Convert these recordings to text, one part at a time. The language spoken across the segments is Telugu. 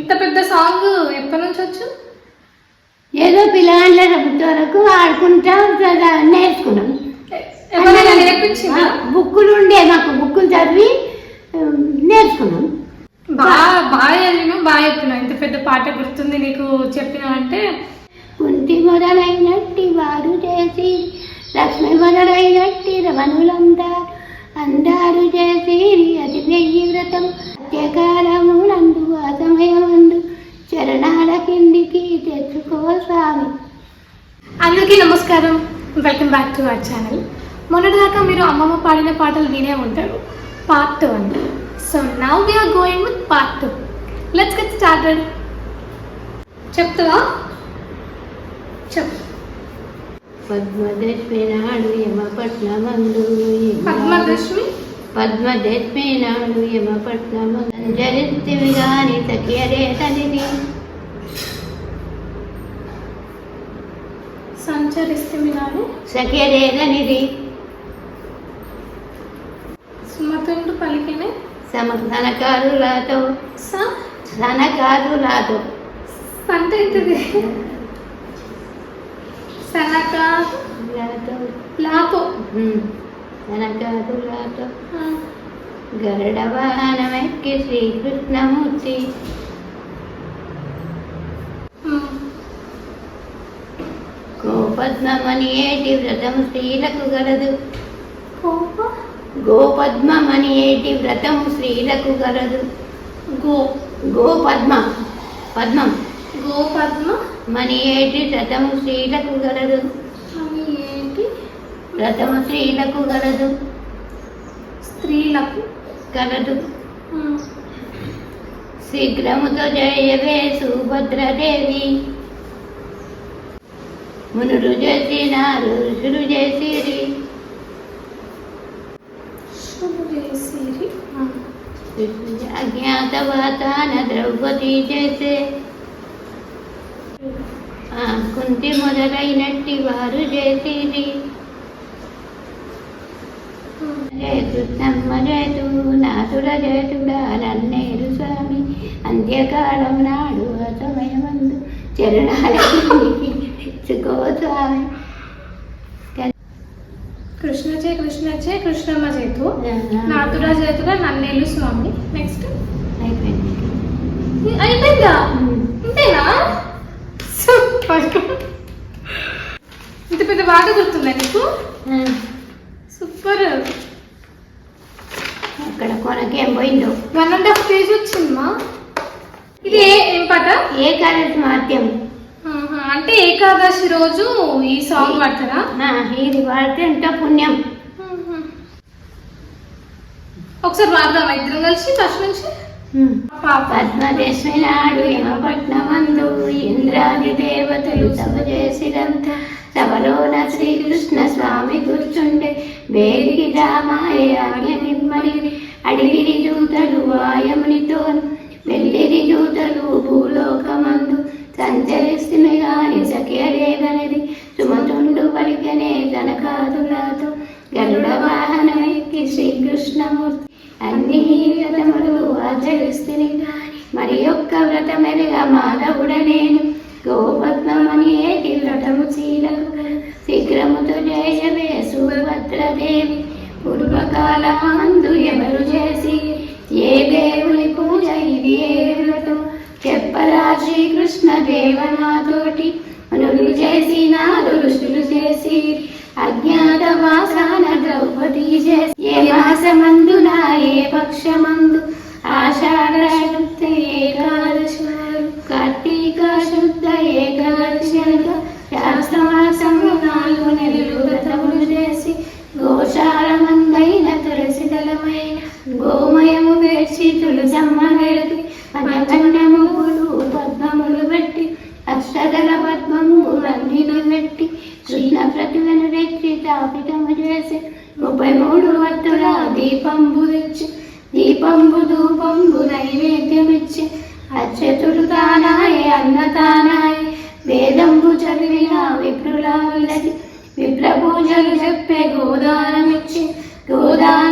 ఇంత పెద్ద సాంగ్ ఎప్పటి నుంచి వచ్చు? ఏదో పిల్లగాళ్ళ వరకు ఆడుకుంటా నేర్చుకున్నాం. ఎవరైనా నేర్పించిందా? బుక్కులు ఉండే మాకు బుక్కులు చదివి నేర్చుకున్నాం. బాగా బాగా చదివినా బాగా చెప్పినావు ఇంత పెద్ద పాట గుర్తుంది నీకు చెప్పినావు అంటే. కుంటి మొదలైనట్టి వారు చేసి లక్ష్మి మొదలైనట్టి రమణులందా అందారు చేసి అది వెయ్యి వ్రతం. అత్యకాలము నందు ఆ సమయమందు చరణాల కిందికి తెచ్చుకో స్వామి. అందరికీ నమస్కారం. Welcome back to our channel మొన్నటిదాకా మీరు అమ్మమ్మ పాడిన పాటలు వినే ఉంటారు. పార్ట్ టూ అండి so now we are going with part two let's get started చెప్తావా? చెప్పు. పద్మదశమి నాడు యమపట్నమందు పద్మదశమి పద్మదశమి నాడు యమపట్నమందు సంచరిస్తివి గాని సఖ్యరే తనిది సంచరిస్తుంది నాడు సఖ్యరే తనిది సుమతుండు పలికిన సమసనకారులతో స? సనకారులతో అంటే ఏంటిది సనక లతో? లాతో ఉమ్, సనకారులతో ఆ, గరుడ వాహనమెక్కి శ్రీకృష్ణమూర్తి. గోపద్మమని ఏటి వ్రతం స్త్రీలకు గలదు. గోపద్మమని ఏటి వ్రతం స్త్రీలకు గలదు. గో గోపద్మ పద్మం గోపద్మ మని ఏటి వ్రతము స్త్రీలకు గలదు. వ్రతము స్త్రీలకు గలదు స్త్రీలకు గలదు. శీఘ్రముతో జయవే సుభద్రదేవి. మునులు చేసినారు ఋషులు చేసిరి. అజ్ఞాతవాతాన ద్రౌపది చేసే. కుంతి మొదలైనట్టి వారు చేసిరి. ఉమ్. జయ కృష్ణమ్మ జయతు నాథుడ జయతుడా నన్నేరు స్వామి. అంత్యకాలం నాడు ఆ సమయమందు చరణాల కిందికి తెచ్చుకో స్వామి. కృష్ణచే కృష్ణచే కృష్ణమ్మ చేతు నాతుడా చేతుగా నన్నేలు స్వామి. నెక్స్ట్ అయిపోయింది. అయిపోయిందా? ఇంతేనా? సూపర్ ఇంత పెద్ద బాట గుర్తుందా నీకు? సూపర్ అక్కడ కొనకేం పోయిందో. వన్ అండ్ హాఫ్ పేజ్ వచ్చిందమ్మా ఇది ఏ ఏం పాట? ఏకాదశి మాత్యం ఆహా, అంటే ఏకాదశి రోజు ఈ సాంగ్ పాడతారా? ఇది వాడితే ఎంతో పుణ్యం. ఒకసారి పాడదామా ఇద్దరం కలిసి ఫస్ట్ నుంచి? పద్మదశమి నాడు యమపట్నమందు ఇంద్రాది దేవతలు సభ చేసిరంత. సభలోన శ్రీకృష్ణ స్వామి కూర్చుండే వేదికి రామాయ ఆజ్ఞ నిమ్మడి అడిగిరి దూతలు వాయమునితో వెళ్ళిరి దూతలు భూలోకమందు సంచరిస్తుని గాని సఖ్యలేదనది సుమతుండు పలికనే జనకాదులతో గరుడ వాహన శ్రీకృష్ణమూర్తి అన్ని వ్రతములు ఆచరిస్తుని మరి యొక్క వ్రతమెరుగా మాధవుడ నేను. గోపద్మని ఏటి వ్రతము చీలకు శీఘ్రముతో జయవే సుభద్రదేవి. పూర్వకాలమందు చెప్పరా శ్రీకృష్ణ దేవనాతోటి మనులు చేసిన ఋషులు చేసి అజ్ఞాత వాసాన ద్రౌపది చేసి ఏ మాసమందున ఏ పక్షమందు ఆషాఢ వేసి పదకొండములు పద్మములు పెట్టి అష్టదళ పద్మములన్నీ పెట్టి కృష్ణ ప్రతిమను రెట్టి తాపితము చేసి ముప్పై మూడు వత్తుల దీపంబు తెచ్చి దీపంబు ధూపంబు నైవేద్యమిచ్చి అచ్చతుడు తానాయి అన్న తానాయి వేదంబు చదివిన విప్రులా విలసి విప్ర పూజలు చెప్పే గోదానమిచ్చి గోదానమంబుల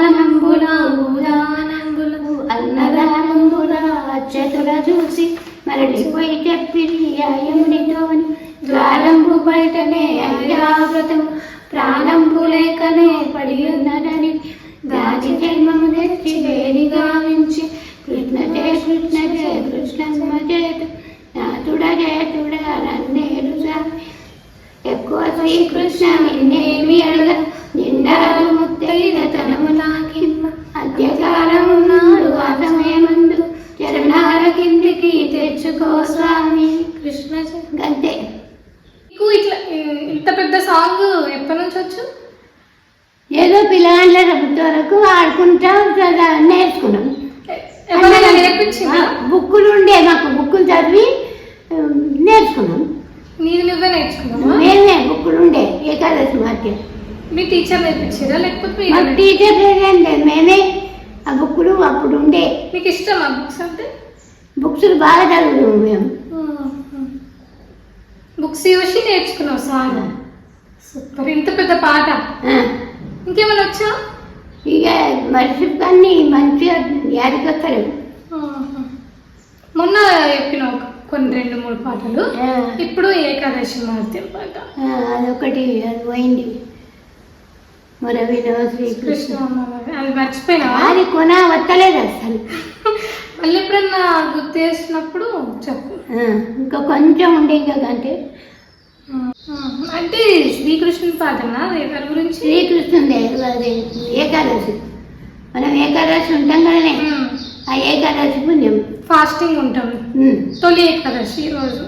చూసి అరటిపోయి చెప్పిరి అయమునితోని ద్వారంబు బయటనే అయ్యావ్రతం ప్రాణంబు ఇంత పెద్ద సాంగ్ ఎప్పటి నుంచి వచ్చు? ఏదో పిల్లగాళ్ళ వరకు ఆడుకుంటా నేర్చుకున్నాం. ఎవరైనా నేర్పించిందా? బుక్కులు ఉండే మాకు బుక్కులు చదివి ఆ, నేర్చుకున్నాం. నీది నువ్వే నేర్చుకున్నావా? మేమే బుక్కులు ఉండే ఏకాదశి మధ్య మీ టీచర్ నేర్పించారా? లేకపోతే మీరే నేర్చు- టీచర్ లేదండి మేమే ఆ బుక్కులు అప్పుడు ఉండే. మీకు ఇష్టమా బుక్స్ అంటే? బుక్స్ బాగా చదువుతాం మేము. బుక్స్ చూసి నేర్చుకున్నావు సాంగ్ సూపర్. ఇంత పెద్ద పాట? ఇంకేమైనా వచ్చా? ఇక కానీ మంచిగా యాడికొస్తారు. మొన్న చెప్పినావు కొన్ని రెండు మూడు పాటలు. ఇప్పుడు ఏకాదశి మహత్యం పాట అదొకటి అది పోయింది. మరి శ్రీకృష్ణ. అది మర్చిపోయినావా? అది కొన వత్తలేదు అసలు. మళ్ళీ ఎప్పుడన్నా గుర్తు చేసినప్పుడు చెప్పు. ఇంకా కొంచెం ఉండే ఇంకా అంటే అంటే శ్రీకృష్ణుని పాటనా? రేఖల గురించి? శ్రీకృష్ణుడే అది ఏకాదశి. మనం ఏకాదశి ఉంటాం కదనే. ఆ ఏకాదశి పుణ్యం. ఫాస్టింగ్ ఉంటాం. తొలి ఏకాదశి రోజు.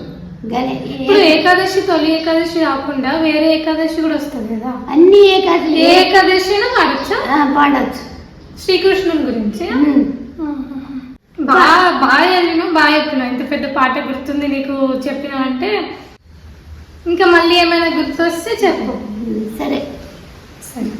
ఇప్పుడు ఏకాదశి తొలి ఏకాదశి కాకుండా వేరే ఏకాదశి కూడా వస్తుంది కదా? అన్ని ఏకాదశి ఏకాదశి పాడచ్చా పాడొచ్చు శ్రీకృష్ణుని గురించి. బాగా బాగా చదివినా బాగా చెప్పినా ఇంత పెద్ద పాట గుర్తుంది నీకు చెప్పినా అంటే ఇంకా మళ్ళీ ఏమైనా గుర్తొస్తే చెప్పు. సరే. సరే.